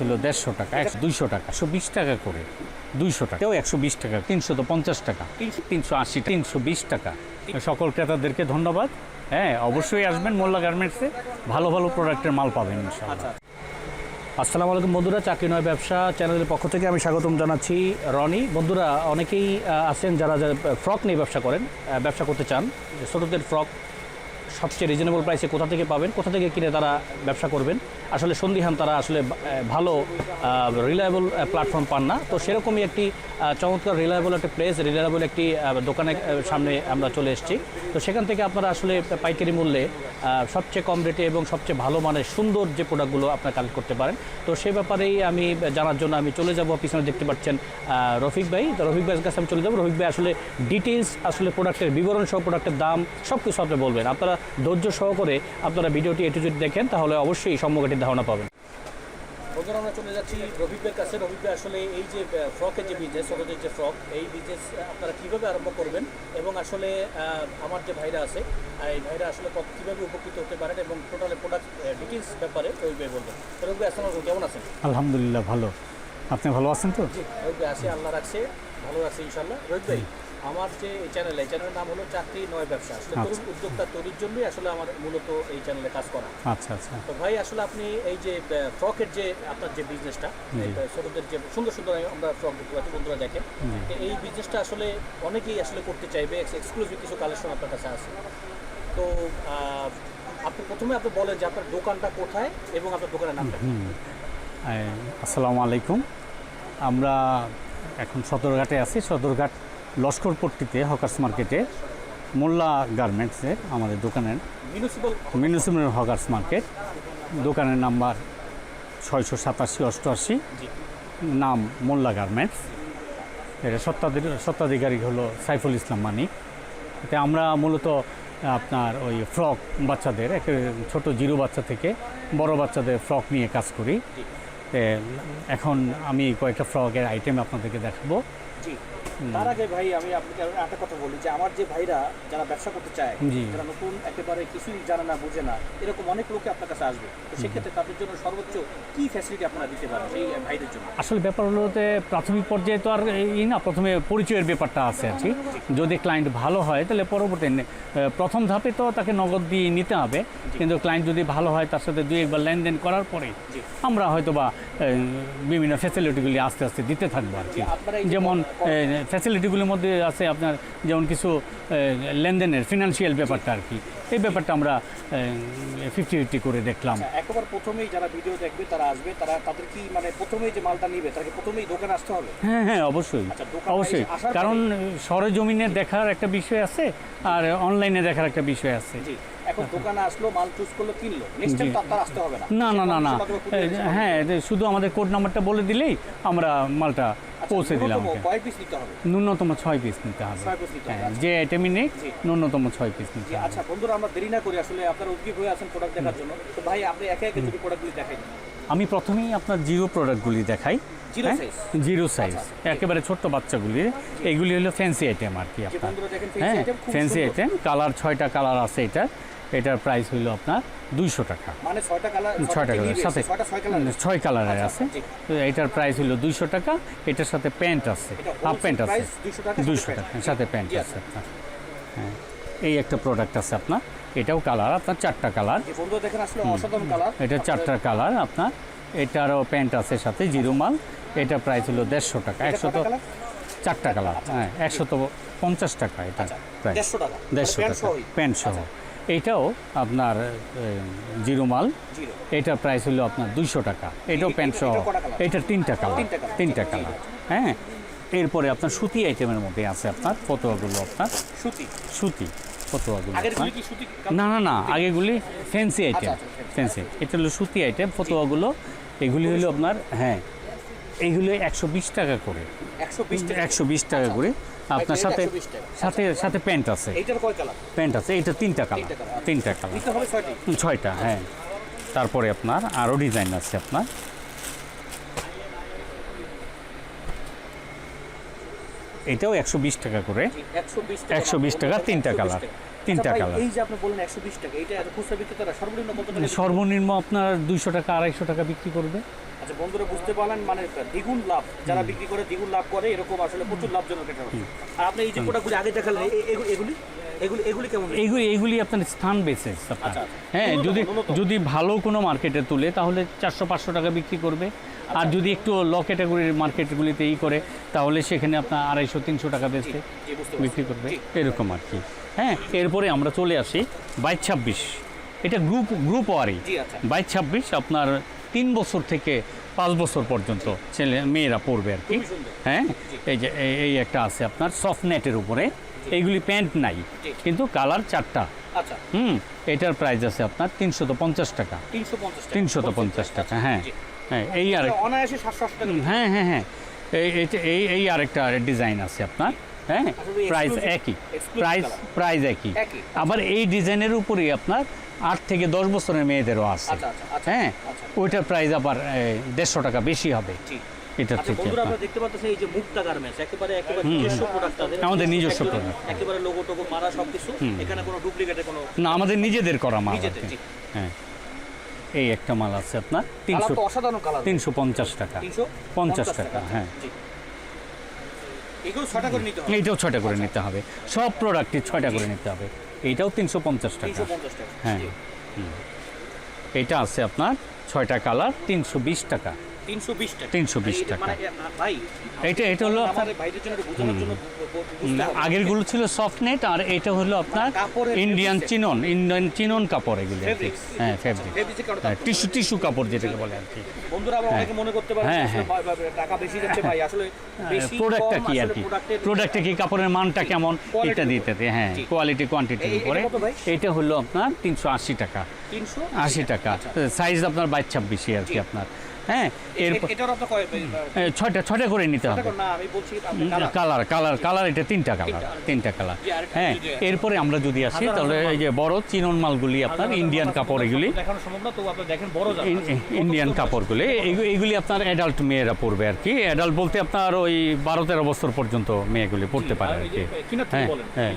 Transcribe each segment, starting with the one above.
ছিল দেড়শো টাকা একশো দুইশো টাকা একশো বিশ টাকা করে দুইশো টাকা। কেউ একশো বিশ টাকা তিনশো তো পঞ্চাশ টাকা তিনশো আশি তিনশো বিশ টাকা। সকল ক্রেতাদেরকে ধন্যবাদ। হ্যাঁ অবশ্যই আসবেন মোল্লা গার্মেন্টসে ভালো ভালো প্রোডাক্টের মাল পাবেন ইনশাআল্লাহ। আসসালামু আলাইকুম বন্ধুরা চাকরি নয় ব্যবসা চ্যানেলের পক্ষ থেকে আমি স্বাগতম জানাচ্ছি রনি। বন্ধুরা অনেকেই আছেন যারা যারা ফ্রক নিয়ে ব্যবসা করেন ব্যবসা করতে চান ছোটোদের ফ্রক সবচেয়ে রিজনেবল প্রাইসে কোথা থেকে পাবেন কোথা থেকে কিনে তারা ব্যবসা করবেন। আসলে সন্দিহান তারা আসলে ভালো রিলায়েবল প্ল্যাটফর্ম পান না। তো সেরকমই একটি চমৎকার রিলায়েবল একটা প্লেস রিলায়েবল একটি দোকানের সামনে আমরা চলে এসেছি। তো সেখান থেকে আপনারা আসলে পাইকারি মূল্যে সবচেয়ে কম রেটে এবং সবচেয়ে ভালো মানের সুন্দর যে প্রোডাক্টগুলো আপনারা কালেক্ট করতে পারেন। তো সে ব্যাপারেই আমি জানার জন্য আমি চলে যাব। পিছনে দেখতে পাচ্ছেন রফিক ভাই। তো রফিক ভাইয়ের কাছে আমি চলে যাব। রফিক ভাই, আসলে ডিটেলস আসলে প্রোডাক্টের বিবরণ সহ প্রোডাক্টের দাম সব কিছু আপনি বলবেন। আপনারা ধৈর্য সহকারে আপনারা ভিডিওটি এটু যদি দেখেন, তাহলে অবশ্যই সম্মুখের ধারণা পাবেন। বন্ধুরা আমরা চলে যাচ্ছি রবিবের কাছে। রবিবে আসলে এই যে ফ্রকের যে বিজনেস ছোটদের যে ফ্রক এই বিজনেস আপনারা কীভাবে আরম্ভ করবেন? এবং আসলে আমার যে ভাইরা আছে এই ভাইরা আসলে কত- কীভাবে উপকৃত হতে পারেন এবং টোটালি প্রোডাক্ট ডিটেলস ব্যাপারে রবিবে বলবেন। রবিবে আসসালাম কেমন আছেন? আলহামদুলিল্লাহ ভালো। আপনি ভালো আছেন তো? জি রবিবে আছে আল্লাহ রাখছে। ভালো আছে ইনশাল্লাহ। রবি ভাই আমার যে এই চ্যানেল এই চ্যানেলের নাম হলো চাকরি নয় ব্যবসা। আসলে তরুণ উদ্যোক্তা তৈরির জন্যই আসলে আমার মূলত এই চ্যানেলে কাজ করা। আচ্ছা আচ্ছা। তো ভাই আসলে আপনি এই যে ফ্রকের যে আপনার যে বিজনেসটা ছোটদের যে সুন্দর সুন্দর আমরা ফ্রক দেখতে পাচ্ছি বন্ধুরা দেখেন। তো এই বিজনেসটা আসলে অনেকেই আসলে করতে চাইবে এক্সক্লুসিভ কিছু কালেকশন আপনার কাছে আছে। তো আপনি প্রথমে আপনি বলেন যে আপনার দোকানটা কোথায় এবং আপনার দোকানের নামটা? আসসালামু আলাইকুম। আমরা এখন সদরঘাটে আছি। সদরঘাট লস্করপট্টিতে হকার্স মার্কেটে মোল্লা গার্মেন্টসে আমাদের দোকানের মিউনিসিপাল মিউনিসিপ্যাল হকার্স মার্কেট। দোকানের নাম্বার ছয়শো সাতাশি অষ্টআশি। নাম মোল্লা গার্মেন্টস। এটা সত্ত্বাধিক সত্ত্বাধিকারী হলো সাইফুল ইসলাম মানিক। এতে আমরা মূলত আপনার ওই ফ্রক বাচ্চাদের একটা ছোট জিরো বাচ্চা থেকে বড় বাচ্চাদের ফ্রক নিয়ে কাজ করি। এখন আমি কয়েকটা ফ্রকের আইটেম আপনাদেরকে দেখাবো। জি। তার আগে ভাই আমি আপনাকে একটা কথা বলি যে আমার যে ভাইরা যারা ব্যবসা করতে চায়। যারা নতুন একেবারে কিছুই জানে না বোঝে না এরকম অনেক লোকে আপনার কাছে আসবে। তো সেক্ষেত্রে তাদের জন্য সর্বোচ্চ কি ফ্যাসিলিটি আপনারা দিতে পারেন এই ভাইদের জন্য? আসলে ব্যাপার হলো যে প্রাথমিক পর্যায়ে তো আর এই না প্রথমে পরিচয়ের ব্যাপারটা আছে আর কি। যদি ক্লায়েন্ট ভালো হয় তাহলে পরবর্তী প্রথম ধাপে তো তাকে নগদ দিয়ে নিতে হবে। কিন্তু ক্লায়েন্ট যদি ভালো হয় তার সাথে দুই একবার লেনদেন করার পরে আমরা হয়তো বা বিভিন্ন ফ্যাসিলিটিগুলি আস্তে আস্তে দিতে থাকব আর কি। যেমন ফ্যাসিলিটিগুলির মধ্যে আছে আপনার যেমন কিছু লেনদেনের ফিনান্সিয়াল ব্যাপারটা আর কি। এই ব্যাপারটা আমরা ফিফটি ফিফটি করে দেখলাম। আচ্ছা, একবার প্রথমেই যারা ভিডিও দেখবে তারা আসবে তারা তাদের কি মানে প্রথমেই যে মালটা নিবে তাকে প্রথমেই দোকানে আসতে হবে? হ্যাঁ হ্যাঁ অবশ্যই। আচ্ছা, অবশ্যই। কারণ সরেজমিনে দেখার একটা বিষয় আছে আর অনলাইনে দেখার একটা বিষয় আছে। এখন দোকানে আসলো মাল চুজ করল কিনলো। নেক্সট টাইম তার আসতে হবে না। না না না হ্যাঁ শুধু আমাদের কোড নাম্বারটা বলে দিলেই আমরা মালটা পৌঁছে দিলাম ন্যূনতম ছয় পিস নিতে হবে। হ্যাঁ আচ্ছা। যে আইটেমই নেই ন্যূনতম ছয় পিস নিতে হবে। আচ্ছা বন্ধুরা আমরা দেরি না করি আসলে আপনারা উদ্যোগ হয়ে আছেন প্রোডাক্ট দেখার জন্য। তো ভাই আপনি একে একে যদি প্রোডাক্টগুলি দেখাই আমি প্রথমেই আপনার জিরো প্রোডাক্টগুলি দেখাই হ্যাঁ? জিরো সাইজ আচ্ছা, একেবারে ছোট্ট বাচ্চাগুলি। এইগুলি হলো ফ্যান্সি আইটেম আর কি আপনার। হ্যাঁ ফ্যান্সি। আইটেম কালার ছয়টা কালার আছে এটা। এটার প্রাইস হলো আপনার দুইশো টাকা। মানে ছয়টা কালার ছয়টা কালার সাথে ছয় কালারের আচ্ছা, আছে। এটার প্রাইস হলো দুইশো টাকা এটার সাথে প্যান্ট আছে হাফ প্যান্ট আছে। price 200 টাকা, সাথে দুইশো টাকা সাথে প্যান্ট আছে। হ্যাঁ এই একটা প্রোডাক্ট আছে আপনার এটাও কালার আপনার চারটা কালার এটা চারটা কালার আপনার এটারও প্যান্ট আছে সাথে জিরো মাল। এটা প্রাইস হলো দেড়শো টাকা একশো তো চারটা কালার হ্যাঁ একশো তো পঞ্চাশ টাকা এটা প্রাইস দেড়শো টাকা। দেড়শো প্যান্ট টাকা প্যান্ট সহ। এইটাও আপনার জিরো মাল। এটার প্রাইস হলো আপনার দুইশো টাকা। এটাও প্যান্ট সহ। এটার তিনটা কালার তিনটা কালার হ্যাঁ? এরপরে আপনার সুতি আইটেমের মধ্যে আছে আপনার ফতোয়াগুলো আপনার। সুতি। সুতি ফতোয়াগুলো না না না আগেগুলি ফ্যান্সি আইটেম ফ্যান্সি এটা হলো সুতি আইটেম ফতোয়াগুলো। এগুলি হলো আপনার হ্যাঁ এইগুলো একশো বিশ টাকা করে। একশো বিশ টাকা করে। আপনার সাথে সাথে সাথে প্যান্ট আছে। এটার কয় কালার? প্যান্ট আছে। এটা তিনটা কালার। তিনটা আচ্ছা। কালার। ছয়টি। হ্যাঁ। তারপরে আপনার আরও ডিজাইন আছে আপনার। এটাও একশো বিশ টাকা করে। একশো বিশ একশো বিশ টাকা তিনটা কালার। তিনটা আচ্ছা কালার। এই যে আপনি বললেন একশো বিশ টাকা এটা খুচরা বিক্রেতারা সর্বনিম্ন কত টাকা সর্বনিম্ন আপনার দুইশো টাকা আড়াইশো টাকা বিক্রি করবে। আচ্ছা বন্ধুরা বুঝতে পারলেন মানে দ্বিগুণ লাভ যারা বিক্রি করে দ্বিগুণ লাভ করে এরকম আসলে প্রচুর লাভজনক এটা। আর আপনি এই যে প্রোডাক্টগুলি আগে দেখালেন এগুলি? এগুলি এগুলি কেমন? আপনার স্থান বেসিস আপনার। আচ্ছা, হ্যাঁ যদি যদি ভালো কোনো মার্কেটে তুলে তাহলে চারশো পাঁচশো টাকা বিক্রি করবে। আর যদি একটু ল ক্যাটাগরির মার্কেটগুলিতে ই করে তাহলে সেখানে আপনার আড়াইশো তিনশো টাকা বেচতে বিক্রি করবে। এরকম আর কি। হ্যাঁ এরপরে আমরা চলে আসি বাইশ ছাব্বিশ। এটা গ্রুপ গ্রুপ ওয়ারি আচ্ছা। বাইশ ছাব্বিশ আপনার তিন বছর থেকে পাঁচ বছর পর্যন্ত ছেলে মেয়েরা পড়বে আর কি। হ্যাঁ এই যে এই একটা আছে আপনার সফট নেটের উপরে। এইগুলি প্যান্ট নাই কিন্তু কালার চারটা। আচ্ছা। হুম এটার প্রাইস আছে আপনার তিনশত পঞ্চাশ টাকা। তিনশো পঞ্চাশ টাকা। তিনশত পঞ্চাশ টাকা হ্যাঁ। হ্যাঁ এই আর হ্যাঁ হ্যাঁ হ্যাঁ। এই এই এই আরেকটা ডিজাইন আছে আপনার হ্যাঁ? আসলে প্রাইস একই। প্রাইস। প্রাইস একই। আবার এই ডিজাইনের উপরেই আপনার আট থেকে দশ বছরের মেয়েদেরও আছে। আচ্ছা আচ্ছা আচ্ছা। হ্যাঁ? আচ্ছা। ওইটার প্রাইস আবার দেড়শো টাকা বেশি হবে। ঠিক এটার আচ্ছা থেকে বন্ধুরা আপনার। আমরা দেখতে এই যে মুক্তা গার্মেন্টস একেবারে একেবারে নিজস্ব প্রোডাক্ট তাদের। আমাদের নিজস্ব product। একেবারে লোগো টোগো মারা সবকিছু এখানে কোনো ডুপ্লিকেটের কোনো না আমাদের নিজেদের করা মাল। হ্যাঁ। এই একটা মাল আছে আপনার তিনশো অসাধারণ কালার। তিনশো পঞ্চাশ টাকা। পঞ্চাশ টাকা, হ্যাঁ। এগুলো ছটা করে নিতে হবে। এইটাও ছয়টা করে নিতে হবে। সব প্রোডাক্টই ছয়টা করে নিতে হবে। এইটাও তিনশো পঞ্চাশ টাকা। হ্যাঁ। এটা আছে আপনার ছয়টা কালার তিনশো বিশ টাকা। তিনশো বিশ টাকা। 320 এটা টাকা। মানে এটা এটা হলো হবে। আগেরগুলো ছিল সফট নেট আর এটা হলো আপনার ইন্ডিয়ান চিনন ইন্ডিয়ান চিনন কাপড় এগুলো। হ্যাঁ ফেব্রিক কারও হ্যাঁ টিস্যু টিস্যু কাপড় যেটাকে বলে আর কি। বন্ধুরা আবার অনেকে মনে করতে পারে হ্যাঁ, হ্যাঁ। বা- বা- টাকা বেশি যাচ্ছে ভাই। আসলে প্রোডাক্টটা কি আর কি? প্রোডাক্টে কি? কাপড়ের মানটা কেমন? ইত্যাদি ইত্যাদি হ্যাঁ কোয়ালিটি কোয়ান্টিটির এটা উপরে। এটা হলো আপনার তিনশো আশি টাকা। তিনশো আশি টাকা। আচ্ছা। সাইজ আপনার বাইশ ছাব্বিশই আর কি আপনার। হ্যাঁ এরপর ছয়টা ছয়টা করে নিতে হবে। কালার কালার কালার এটা তিনটা কালার তিনটা। কালার হ্যাঁ এরপরে আমরা যদি আসি তাহলে এই যে বড় চিনন মালগুলি আপনার ইন্ডিয়ান কাপড় এগুলি। তো ইন্ডিয়ান কাপড়গুলি এইগু- এইগুলি আপনার অ্যাডাল্ট মেয়েরা পরবে আর কি। অ্যাডাল্ট বলতে আপনার ওই বারো তেরো বছর পর্যন্ত মেয়েগুলি পড়তে পারে আর কি। হ্যাঁ। হ্যাঁ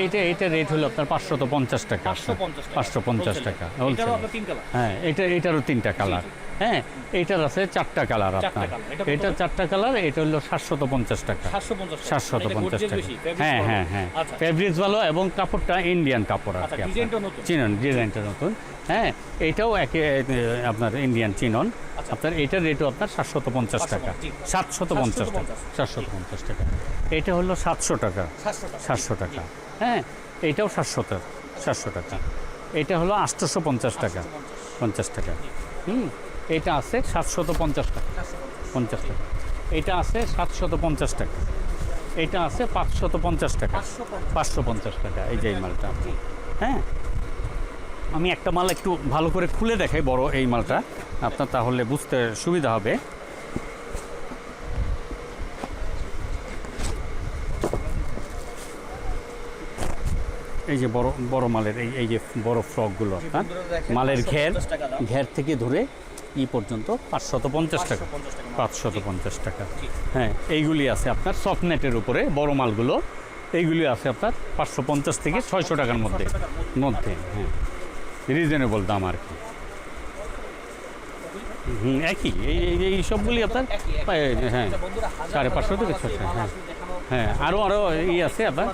এইটা এইটা রেট হলো আপনার পাঁচশত পঞ্চাশ টাকা। পাঁচশো পঞ্চাশ টাকা। হ্যাঁ এটা এটারও তিনটা কালার হ্যাঁ এটার আছে চারটা কালার আপনার। এটা চারটা কালার এটা হলো সাতশত পঞ্চাশ টাকা। সাতশো পঞ্চাশ টাকা। সাতশত পঞ্চাশ টাকা। হ্যাঁ হ্যাঁ হ্যাঁ। আচ্ছা। ফেব্রিক্স ভালো এবং কাপড়টা ইন্ডিয়ান কাপড় আর আচ্ছা কি চিনন ডিজাইনটা নতুন। হ্যাঁ এটাও একে আপনার ইন্ডিয়ান চিনন। আচ্ছা। আপনার এটার রেটও আপনার সাতশত পঞ্চাশ টাকা। সাতশত পঞ্চাশ টাকা। 750 সাতশত পঞ্চাশ টাকা। এটা হলো সাতশো টাকা। সাতশো টাকা। সাতশো টাকা। হ্যাঁ এটাও সাতশো টাকা সাতশো টাকা। এটা হলো আটশোশো পঞ্চাশ টাকা। পঞ্চাশ। টাকা। হুম। এটা আছে সাতশত পঞ্চাশ টাকা। পঞ্চাশ টাকা। এটা আছে সাতশত পঞ্চাশ টাকা। এটা আছে পাঁচশত পঞ্চাশ টাকা। পাঁচশো পঞ্চাশ টাকা এই যে এই মালটা। হ্যাঁ? আমি একটা মাল একটু ভালো করে খুলে দেখাই বড় এই মালটা। আপনার তাহলে বুঝতে সুবিধা হবে। এই যে বড় বড় মালের এই এই যে বড় ফ্রকগুলো আপনার মালের ঘের 550 টাকা দাম। ঘের থেকে ধরে ই পর্যন্ত পাঁচশত পঞ্চাশ টাকা। পাঁচশত পঞ্চাশ টাকা। হ্যাঁ এইগুলি আছে আপনার সফট নেটের উপরে বড় মালগুলো। এইগুলি আছে আপনার পাঁচশো পঞ্চাশ থেকে ছয়শো টাকার মধ্যে। মধ্যে। হ্যাঁ। রিজনেবল দাম আর কি। হুম একই। এই এই- সবগুলি আপনার হ্যাঁ আচ্ছা, সাড়ে পাঁচশো থেকে ছশো হ্যাঁ। হ্যাঁ আরও আরও ই আছে আপনার।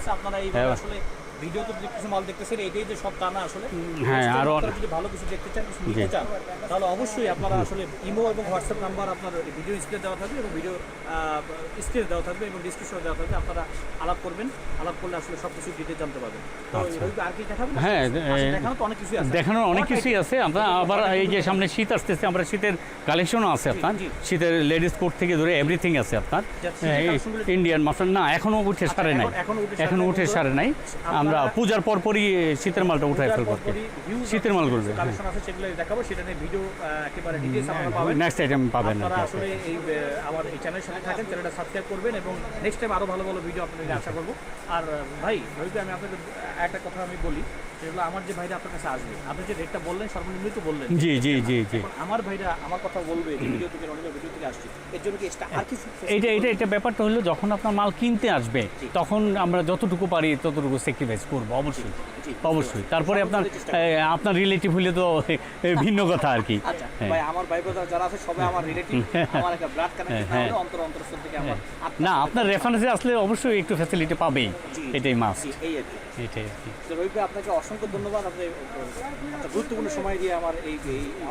কিছু মাল দেখতেছেন এটাই যে সব তা না আসলে হ্যাঁ, Customer যদি ভালো কিছু দেখতে চান কিছু নিতে চান তাহলে অবশ্যই আপনারা আসলে ইমো এবং হোয়াটসঅ্যাপ নাম্বার আপনার ভিডিও স্ক্রিনে দেওয়া থাকবে এবং ভিডিও স্ক্রিনে দেওয়া থাকবে এবং ডিসক্রিপশনে দেওয়া থাকবে আপনারা আলাপ করবেন আলাপ করলে আসলে সব কিছু ডিটেল জানতে পারবেন। তো আর কি দেখাবেন? হ্যাঁ, দেখানো তো অনেক কিছুই আছে। দেখানোর অনেক কিছুই আছে। আমরা আবার এই যে সামনে শীত আসতেছে আমরা শীতের কালেকশনও আছে আপনার। শীতের লেডিস কোট থেকে ধরে এভরিথিং আছে আপনার। ইন্ডিয়ান মাস্টার না এখনও উঠে সারে নাই। এখন- এখনও উঠে সারে নাই উঠে সারে নাই। আমরা পূজার পর পরই শীতের মালটা উঠাই ফেলব শীতের মালগুলো করবে কালেকশন আছে সেগুলো দেখাবো। সেটা নিয়ে ভিডিও একেবারে ডিটেলস নেক্সট আইটেম পাবেন। আসলে এই আমার এই চ্যানেলের সাথে থাকেন চ্যানেলটা সাবস্ক্রাইব করবেন এবং নেক্সট টাইম আরও ভালো ভালো ভিডিও আপনাদের আশা করব। আর ভাই রবি আমি আপনাকে একটা কথা আমি বলি। সেগুলো আমার যে ভাইরা আপনার কাছে আসবে আপনি যে রেটটা বললেন সর্বনিম্নই তো বললেন। জি জি জি জি। আমার ভাইরা আমার কথা বলবে যে ভিডিও থেকে অনেক ভিডিও থেকে আসছে। এর জন্য কি extra আর কিছু এইটা এটা এটা ব্যাপারটা হলো যখন আপনার মাল কিনতে আসবে তখন আমরা যতটুকু পারি ততটুকু স্যাক্রিফাইস করব অবশ্যই। অবশ্যই। তারপরে আপনার আপনার রিলেটিভ হলে তো ভিন্ন কথা আর কি। আচ্ছা হ্যাঁ। ভাই আমার ভাই ব্রাদার যারা আছে সবাই আমার রিলেটিভ আমার একটা ব্লাড কানেকশন হ্যাঁ। না অন্তর থেকে আমার আপনার না আপনার রেফারেন্সে আসলে অবশ্যই একটু ফ্যাসিলিটি পাবেই। এটাই মাস্ট এটাই আর কি। আপনাকে অসংখ্য ধন্যবাদ। আপনি একটা গুরুত্বপূর্ণ সময় দিয়ে আমার এই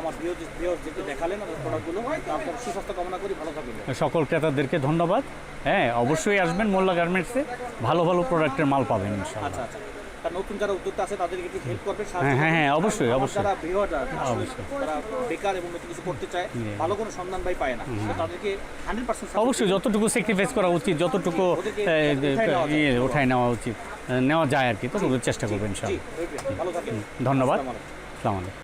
আমার প্রিয় প্রিয় যেটা দেখালেন প্রোডাক্টগুলো তারপর সুস্বাস্থ্য কামনা করি ভালো থাকবেন। সকল ক্রেতাদেরকে ধন্যবাদ। হ্যাঁ অবশ্যই আসবেন মোল্লা গার্মেন্টসে। ভালো ভালো প্রোডাক্টের মাল পাবেন আচ্ছা আচ্ছা। নতুন যারা উদ্যোক্তা আছে তাদেরকে একটু হেল্প সাহায্য হ্যাঁ, হ্যাঁ, হ্যাঁ, অবশ্যই, অবশ্যই। যারা বৃহৎ অবশ্যই। তারা বেকার এবং নতুন কিছু করতে চায় ভালো কোনো সন্ধান ভাই পায় না। তাদেরকে হান্ড্রেড পার্সেন্ট অবশ্যই যতটুকু স্যাক্রিফাইস করা উচিত যতটুকু যায়। ইয়ে, উঠায় নেওয়া উচিত। নেওয়া যায় আর কি তো চেষ্টা করবেন ইনশাআল্লাহ ধন্যবাদ। আলাইকুম।